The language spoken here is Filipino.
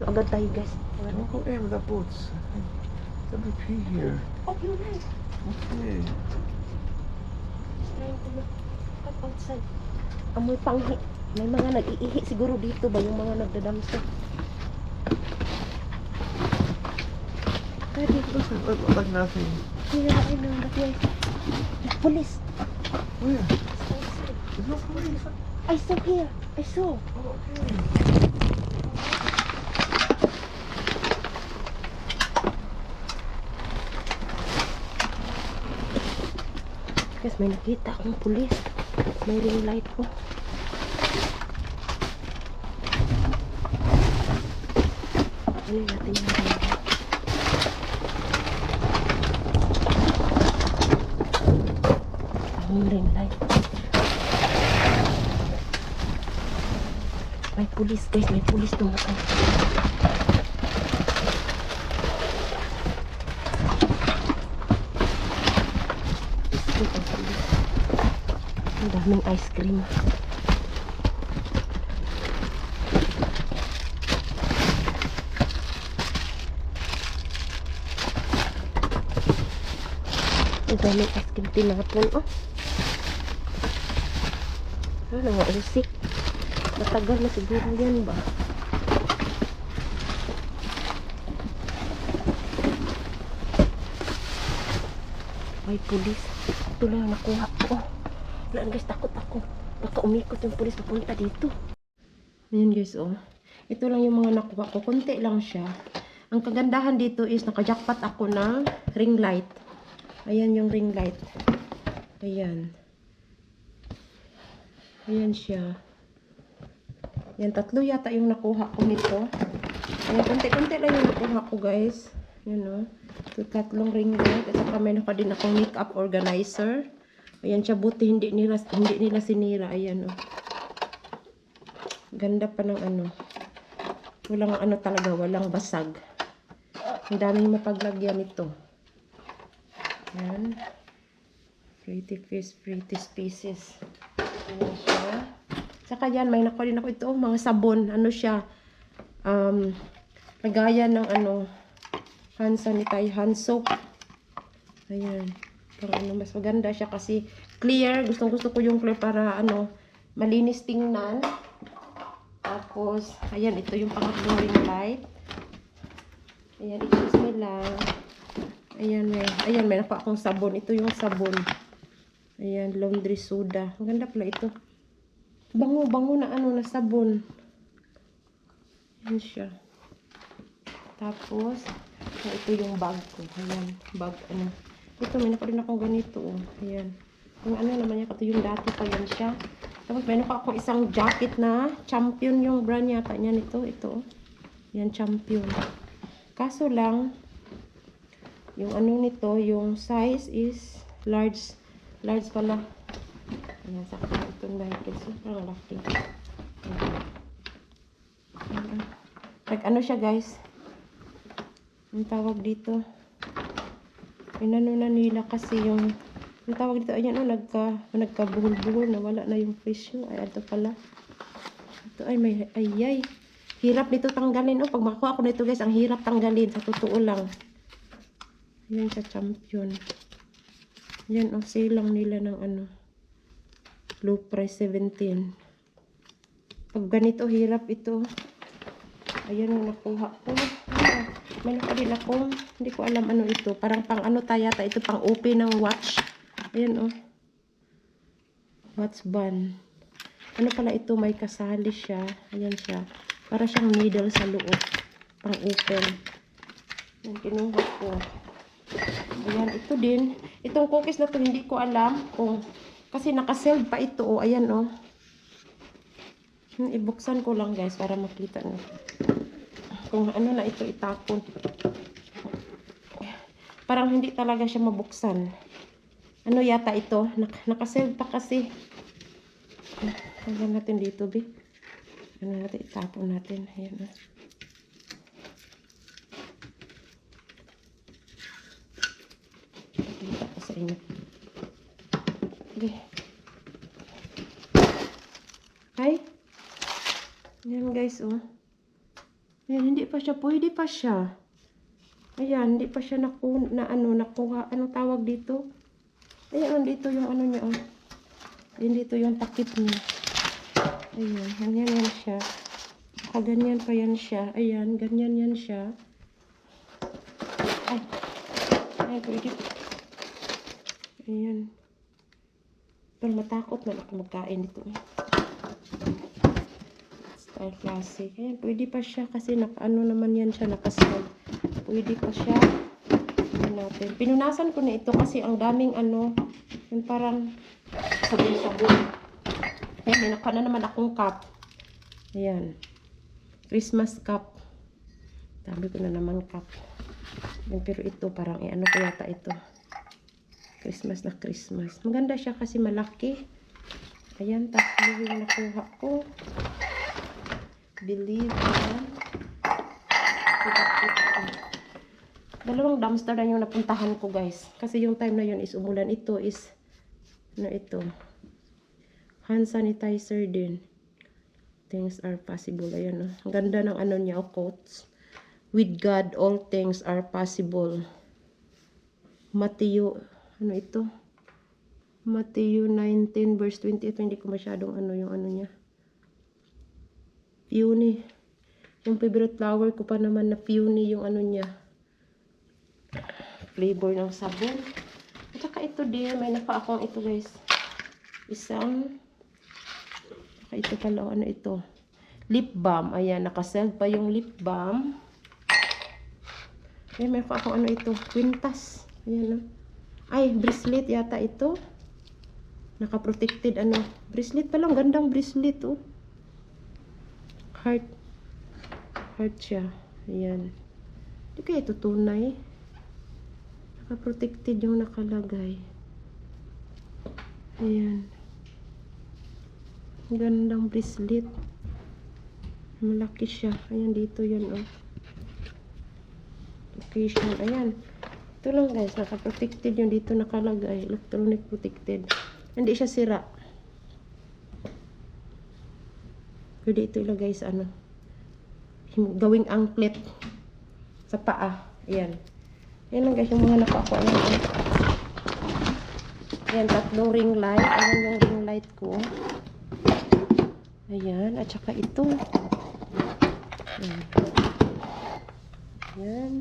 So, agad tayo guys. Don't go in with the boots. Let me pee here. Oh, you're right. Okay. Trying to look cut outside. Amoy panghi. May mga nag-iihi siguro dito ba yung mga nagdadamsa. Kaya dito. Doesn't look like nothing. Here, I know. But wait. Police. Where? There's no police. I saw here. I saw. Oh, okay. May nakita akong pulis. May ring light ko. Ano natin yung ring light? Ring light. May pulis guys, may pulis tumatay. Biscuit ang pulis. Ang daming ice cream. Ang daming ice cream tinapon. Oh. Ano nga, usik. Matagal na siguro yan ba? May pulis. Ito lang ang nakuha ko. Wala guys, takot ako. Baka umikot yung pulis papunta dito. Ayan guys, oh. Ito lang yung mga nakuha ko. Konti lang siya. Ang kagandahan dito is nakajackpot ako ng ring light. Ayan yung ring light. Ayan. Ayan siya. Yan, tatlo yata yung nakuha ko nito. Ayan, konti-konti lang yung nakuha ko, guys. Yan, o. Ito, tatlong ring light. At saka meron pa din akong makeup organizer. Ayan siya, buti hindi nila, hindi nila sinira. Ayan, o. Ganda pa ng ano. Walang ano talaga, walang basag. Ang daming mapaglagyan nito. Ayan. Pretty face, pretty pieces. Ayan siya. Saka yan, may nakuha ako ito, mga sabon. Ano siya? Um, lagaya ng ano, hand sanitizer, hand soap. Ayan. Para ano, mas maganda siya kasi clear. Gustong gusto ko yung clear para ano, malinis tingnan. Tapos, ayan, ito yung pangatlong ring light. Ayan, i-choose me lang. Ayan, may, ayan, may nakuha akong sabon. Ito yung sabon. Ayan, laundry soda. Ang ganda pala ito. Bango, bango na ano, na sabon. Ayan siya. Tapos, ito yung bag ko. Ayan, bag, ano. Ito, may nakuha rin akong ganito, oh. Ayan. Yung ano naman yan, ito yung dati pa yan siya. Tapos, may nakuha akong isang jacket na champion yung brand yata niya nito. Ito, oh. Yan, champion. Kaso lang, yung ano nito, yung size is large. Large pala. Ayan, sa akin itong Nike. Sobrang laki. Ayan. Ayan. Like, ano siya, guys? Ang tawag dito. Inano na nila kasi yung ang tawag dito, ayan o, nagka, nagkabuhol-buhol, nawala na yung yun. Ay, ito pala. Ito ay, may, ay. Hirap nito tanggalin. Oh, pag makuha ko nito, guys, ang hirap tanggalin. Sa totoo lang. Ayan sa champion. Yan, ang sale lang nila ng ano. Low price 17. Pag ganito, hirap ito. Ayan nakuha ko. May nakuha din akong, hindi ko alam ano ito. Parang pang ano tayata, ito pang open ng watch. Ayan oh. Watch band. Ano pala ito, may kasali siya. Ayan siya. Para siyang needle sa loob. Pang open. Yan, kinuha ko. Ayan, ito din. Itong cookies na to, hindi ko alam kung, kasi nakasealed pa ito, oh. Ayan, oh. Ibuksan ko lang, guys, para makita nyo. Kung ano na ito itapon. Parang hindi talaga siya mabuksan. Ano yata ito? Nak nakasealed pa kasi. Ayan natin dito, be. Ano natin, itapon natin. Ayan, oh. Pakita ko sa inyo. Okay. Hi. Yan guys, oh. Ayan, hindi pa siya. Pwede pa siya. Ayan, hindi pa siya naku, na ano, nakuha. Anong tawag dito? Ayan, dito yung ano niya. Oh. Ayan, dito yung takip niya. Ayan, ganyan yan siya. Nakaganyan pa yan siya. Ayan, ganyan yan siya. Ay, ay, pwede. Ayan. Pero matakot na ako magkain ito. Eh. Style classic. Ayan, pwede pa siya kasi nakaano naman yan siya, nakaslide. Pwede pa siya. Ayan natin. Pinunasan ko na ito kasi ang daming ano, yung parang sabon-sabon. Ayan, may naka na naman akong cup. Ayan. Christmas cup. Sabi ko na naman cup. Ayan, pero ito parang, eh, ano ko yata ito. Christmas na Christmas. Maganda siya kasi malaki. Ayan, tatlo yung nakuha ko. Believe. Dalawang dumpster na yung napuntahan ko, guys. Kasi yung time na yun is umulan. Ito is, ano ito? Hand sanitizer din. Things are possible. Ayan, oh. Ang ganda ng ano niya, oh, quotes. With God, all things are possible. Matthew, ano ito? Matthew 19 verse 28. Hindi ko masyadong ano yung ano niya. Peony. Yung favorite flower ko pa naman na peony yung ano niya. Flavor ng sabon. At saka ito din. May napa akong ito guys. Isang. Saka ito pala. Ano ito? Lip balm. Ayan. Nakasell pa yung lip balm. Ayan. May pa akong ano ito. Quintas. Ayan. Ay, bracelet yata ito. Naka-protected ano. Bracelet pa lang. Gandang bracelet oh. Heart. Heart siya. Ayan. Hindi kaya ito tunay. Naka-protected yung nakalagay. Ayan. Gandang bracelet. Malaki siya. Ayan, dito yan oh. Location. Ayan. Ito lang guys, naka-protected yung dito nakalagay. Electronic protected. Hindi siya sira. Pwede ito ilagay sa ano. Gawing anklet. Sa paa. Ayan. Ayan lang guys, yung mga nakakuha lang. Ayan, tatlong ring light. Ayan yung ring light ko. Ayan, at saka ito. Ayan. Ayan.